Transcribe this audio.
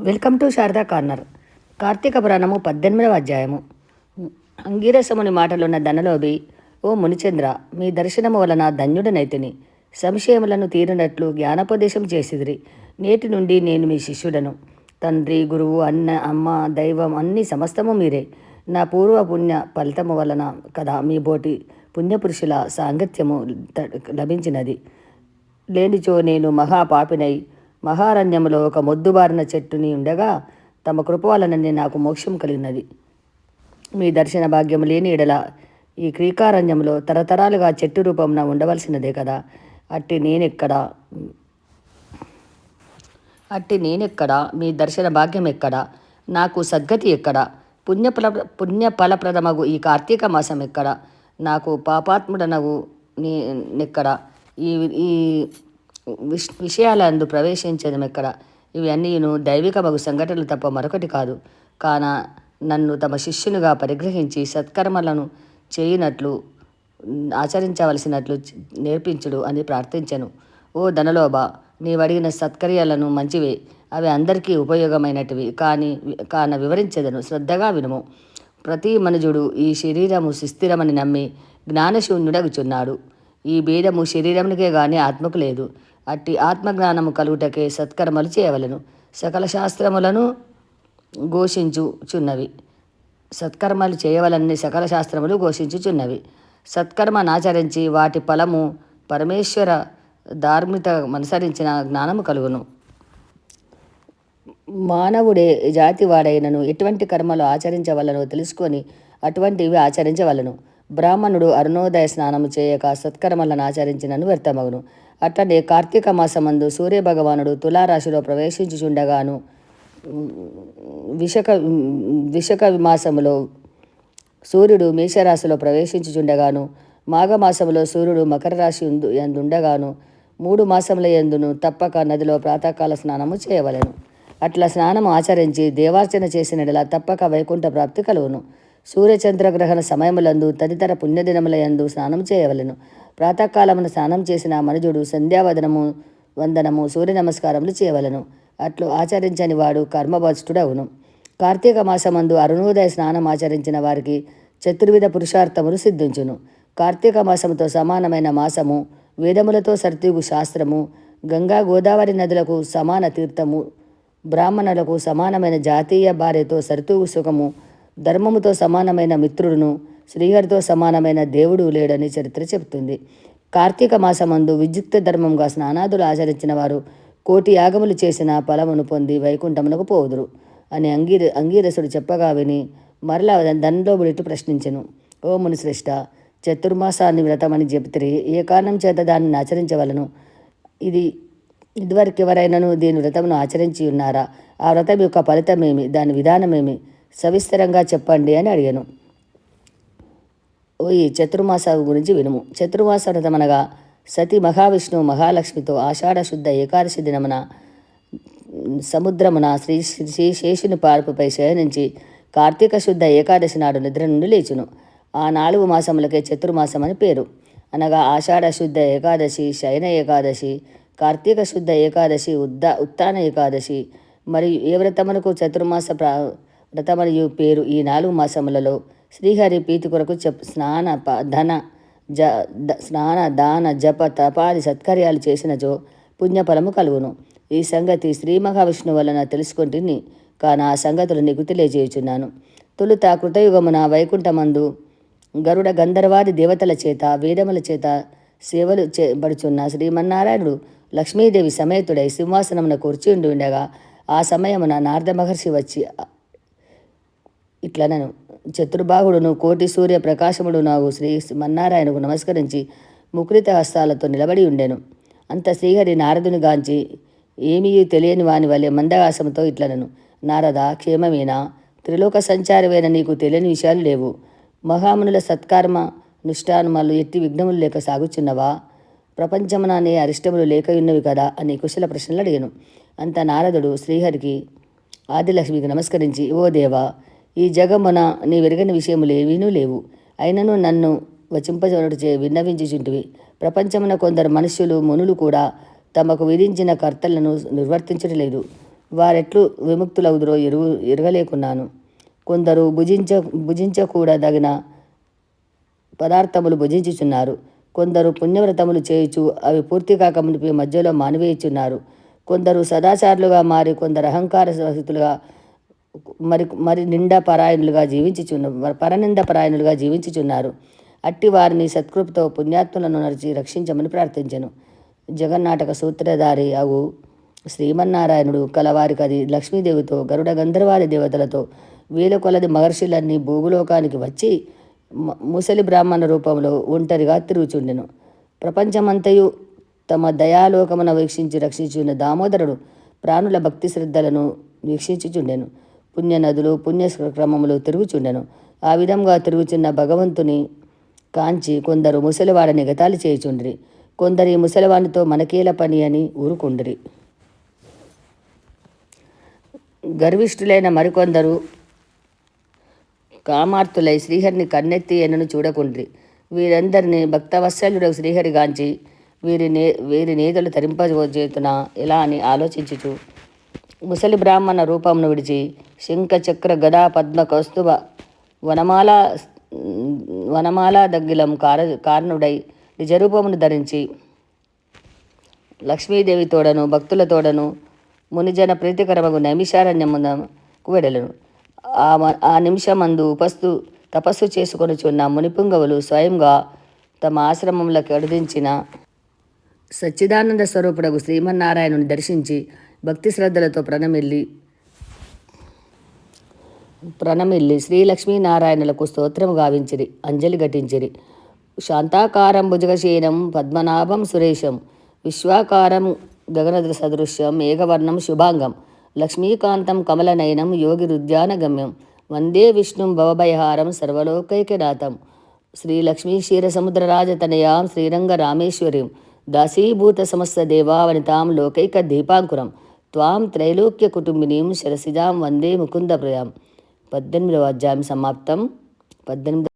Welcome to Sharada corner. Kartika పురాణము పద్దెనిమిదవ అధ్యాయము. అంగీరసముని మాటలున్న ధనలోబి ఓ మునిచంద్ర మీ దర్శనము వలన ధన్యుడనైతిని. సంశయములను తీరినట్లు జ్ఞానోపదేశం చేసిదిరి. నేటి నుండి నేను మీ శిష్యుడను. తండ్రి గురువు అన్న అమ్మ దైవం అన్ని సమస్తము మీరే. నా పూర్వ పుణ్య ఫలితము వలన కదా మీ బోటి పుణ్యపురుషుల సాంగత్యము లభించినది. లేనిచో నేను మహాపాపినై మహారణ్యములో ఒక మొద్దుబారిన చెట్టుని ఉండగా తమ కృప వలననే నాకు మోక్షం కలిగినది. మీ దర్శన భాగ్యం లేని ఎడల ఈ క్రీకారణ్యంలో తరతరాలుగా చెట్టు రూపంన ఉండవలసినదే కదా. అట్టి నేనెక్కడ? అట్టి నేనెక్కడ? మీ దర్శన భాగ్యం ఎక్కడ? నాకు సద్గతి ఎక్కడ? పుణ్యఫల పుణ్యఫలప్రదమగు ఈ కార్తీక మాసం ఎక్కడ? నాకు పాపాత్ముడనగు నీ ఎక్కడ ఈ ఈ విష్ విషయాలందు ప్రవేశించడం ఎక్కడ? ఇవన్నీను దైవిక మగు సంఘటనలు తప్ప మరొకటి కాదు. కాన నన్ను తమ శిష్యునిగా పరిగ్రహించి సత్కర్మలను చేయనట్లు ఆచరించవలసినట్లు నేర్పించుడు అని ప్రార్థించెను. ఓ ధనలోభ నీవడిగిన సత్కర్యాలను మంచివే. అవి అందరికీ ఉపయోగమైనటివి కానీ కాన వివరించదను. శ్రద్ధగా వినుము. ప్రతి మనుజుడు ఈ శరీరము సుస్థిరమని నమ్మి జ్ఞానశూన్యుడగుచున్నాడు. ఈ భేదము శరీరమునికే గాని ఆత్మకు లేదు. అట్టి ఆత్మజ్ఞానము కలుగుటకే సత్కర్మలు చేయవలను. సకల శాస్త్రములను ఘోషించుచున్నవి. సత్కర్మలు చేయవలన్ని సకల శాస్త్రములు ఘోషించుచున్నవి. సత్కర్మనాచరించి వాటి ఫలము పరమేశ్వర ధార్మిక అనుసరించిన జ్ఞానము కలుగును. మానవుడే జాతివాడైనను ఎటువంటి కర్మలు ఆచరించవలనో తెలుసుకొని అటువంటివి ఆచరించవలను. బ్రాహ్మణుడు అరుణోదయ స్నానము చేయక సత్కర్మలను ఆచరించినను వ్యర్థమగును. అట్లనే కార్తీక మాసమందు సూర్యభగవానుడు తులారాశిలో ప్రవేశించుచుండగాను విశక విశక మాసములో సూర్యుడు మేషరాశిలో ప్రవేశించుచుండగాను మాఘమాసములో సూర్యుడు మకర రాశి ఎందుండగాను మూడు మాసముల ఎందును తప్పక నదిలో ప్రాతకాల స్నానము చేయవలెను. అట్లా స్నానము ఆచరించి దేవార్చన చేసినలా తప్పక వైకుంఠ ప్రాప్తి కలుగును. సూర్యచంద్రగ్రహణ సమయములందు తదితర పుణ్యదినముల యందు స్నానం చేయవలెను. ప్రాతకాలమున స్నానం చేసిన మనుజుడు సంధ్యావదనము వందనము సూర్య నమస్కారములు చేయవలెను. అట్లు ఆచరించని వాడు కర్మభస్తుడవును కార్తీక మాసమందు అరుణోదయ స్నానం ఆచరించిన వారికి చతుర్విధ పురుషార్థములు సిద్ధించును. కార్తీక మాసముతో సమానమైన మాసము వేదములతో సర్తిగు శాస్త్రము గంగా గోదావరి నదులకు సమాన తీర్థము బ్రాహ్మణులకు సమానమైన జాతీయ భార్యతో సరితూగు సుఖము ధర్మముతో సమానమైన మిత్రుడును శ్రీహరితో సమానమైన దేవుడు లేడని చరిత్ర చెబుతుంది. కార్తీక మాసమందు విద్యుక్త ధర్మంగా స్నానాదులు ఆచరించిన వారు కోటి యాగములు చేసిన ఫలమును పొంది వైకుంఠమునకు పోదురు అని అంగీర అంగీరసుడు చెప్పగా విని మరలా దండోబుడిట్టు ప్రశ్నించెను. ఓ మునిశ్రేష్ట చతుర్మాసాన్ని వ్రతమని చెబితే ఏ కారణం చేత దానిని ఆచరించవలను? ఇది ఇదివరకు ఎవరైనాను దీని వ్రతమును ఆచరించి ఉన్నారా? ఆ వ్రతం యొక్క ఫలితమేమి? దాని విధానమేమి? సవిస్తరంగా చెప్పండి అని అడిగాను. ఓ ఈ చతుర్మాస గురించి వినుము. చతుర్మాస వ్రతమనగా అనగా సతి మహావిష్ణువు మహాలక్ష్మితో ఆషాఢ శుద్ధ ఏకాదశి దినమున సముద్రమున శ్రీ శ్రీ శేషుని పార్పుపై శయనించి కార్తీక శుద్ధ ఏకాదశి నాడు నిద్ర నుండి లేచును. ఆ నాలుగు మాసములకే చతుర్మాసం అని పేరు. అనగా ఆషాఢ శుద్ధ ఏకాదశి శయన ఏకాదశి కార్తీక శుద్ధ ఏకాదశి ఉద్ద ఉత్తాన ఏకాదశి మరియు ఏ వ్రతమునకు చతుర్మాస ప్రా వ్రతమనియు పేరు ఈ నాలుగు మాసములలో శ్రీహరి ప్రీతి కొరకు చెప్ స్నాన ప- ధన జ ద- స్నాన దాన జప తపాది సత్కార్యాలు చేసినచో పుణ్యఫలము కలుగును. ఈ సంగతి శ్రీ మహావిష్ణువు వలన తెలుసుకుంటుని కాన ఆ సంగతులు నీకు తెలియజేయుచున్నాను. తొలుత కృతయుగమున వైకుంఠమందు గరుడ గంధర్వాది దేవతల చేత వేదముల చేత సేవలు చేయబడుచున్న శ్రీమన్నారాయణుడు లక్ష్మీదేవి సమేతుడై సింహాసనమున కూర్చుండి ఉండగా ఆ సమయమున నారద మహర్షి వచ్చి ఇట్లనను చతుర్బాహుడును కోటి సూర్య ప్రకాశముడు నాగు శ్రీ మన్నారాయణకు నమస్కరించి ముకులిత హస్తాలతో నిలబడి ఉండెను. అంత శ్రీహరి నారదుని గాంచి ఏమీ తెలియని వాని వలె మందహాసంతో ఇట్లనను నారద క్షేమమేనా? త్రిలోక సంచారమైన నీకు తెలియని విషయాలు లేవు. మహామునుల సత్కర్మ నుష్టానుమాలు ఎట్టి విఘ్నములు లేక సాగుచున్నవా? ప్రపంచమున అనే అరిష్టములు లేకయున్నవి కదా అని కుశల ప్రశ్నలు అడిగాను. అంత నారదుడు శ్రీహరికి ఆదిలక్ష్మికి నమస్కరించి ఓ దేవా ఈ జగమున నీ విరగని విషయములు ఏవీనూ లేవు. అయినను నన్ను వచింపజనుడిచే విన్నవించుచుంటివి. ప్రపంచమున కొందరు మనుష్యులు మునులు కూడా తమకు విధించిన కర్తలను నిర్వర్తించటలేదు. వారెట్లు విముక్తులవుదురో ఎరుగు ఎరగలేకున్నాను. కొందరు భుజించ భుజించకూడదగిన పదార్థములు భుజించుచున్నారు. కొందరు పుణ్యవ్రతములు చేయుచు అవి పూర్తి కాకమునిపి మధ్యలో మానివేయుచున్నారు. కొందరు సదాచారులుగా మారి కొందరు అహంకార సహితులుగా మరి మరి నిండా పరాయణులుగా జీవించుచున్న పరనిండా పరాయణులుగా జీవించుచున్నారు. అట్టి వారిని సత్కృపతో పుణ్యాత్ములను నడిచి రక్షించమని ప్రార్థించను. జగన్నాటక సూత్రధారి అవు శ్రీమన్నారాయణుడు కలవారికది లక్ష్మీదేవితో గరుడ గంధర్వాది దేవతలతో వేల కొలది మహర్షులన్నీ భూగులోకానికి వచ్చి ముసలి బ్రాహ్మణ రూపంలో ఒంటరిగా తిరుగుచుండెను. ప్రపంచమంతయు తమ దయాలోకమున వీక్షించి రక్షించున్న దామోదరుడు ప్రాణుల భక్తి శ్రద్ధలను వీక్షించుచుండెను. పుణ్య నదులు పుణ్య క్రమములు తిరుగుచుండెను. ఆ విధంగా తిరుగుచున్న భగవంతుని కాంచి కొందరు ముసలివాడని గతాలు చేయుచుండ్రి. కొందరి ముసలివాడితో ముసలివానితో మనకేల పని అని ఊరుకుండ్రి. గర్విష్ఠులైన మరికొందరు కామార్తులై శ్రీహరిని కన్నెత్తి ఎన్నను చూడకుండ్రి. వీరందరినీ భక్తవత్సల్యుడు శ్రీహరిగాంచి వీరి నే వీరి నేతలు తరింపజేతున ఎలా అని ఆలోచించుచు ముసలి బ్రాహ్మణ రూపమును విడిచి శంఖ చక్ర గదా పద్మ కౌస్తుభ వనమాల వనమాల దగ్గిలం కార కారణుడై నిజరూపమును ధరించి లక్ష్మీదేవి తోడను భక్తుల తోడను మునిజన ప్రీతికరమగు నైమిషారణ్యమునకు వెడలను. ఆ ఆ నిమిషమందు ఉపస్థు తపస్సు చేసుకొనుచున్న మునిపుంగవులు స్వయంగా తమ ఆశ్రమంలోకి అడుదించిన సచ్చిదానంద స్వరూపుడకు శ్రీమన్నారాయణుని దర్శించి భక్తి శ్రద్ధలతో ప్రణమిల్లి ప్రణమిల్లి శ్రీ లక్ష్మీనారాయణులకు స్తోత్రము గావించిరి అంజలి ఘటించిరి. శాంతాకారం భుజగశీనం పద్మనాభం సురేశం విశ్వాకారం గగనద్ర సదృశ్యం మేఘవర్ణం శుభాంగం లక్ష్మీకాంతం కమలనయనం యోగిరుద్యాన గమ్యం వందే విష్ణుం భవభయహారం సర్వలోకైకనాథం శ్రీ లక్ష్మీ క్షీరసముద్రరాజతనయాం శ్రీరంగ రామేశ్వరీం దాసీభూత సమస్త దేవావనితాం లోకైక దీపాంకురం త్వాం త్రైలోక్య కుటుంబినీం శరసిజాం వందే ముకుంద ప్రియాం పద్దెనిమిదవ అధ్యాయం సమాప్తం పద్దెనిమిది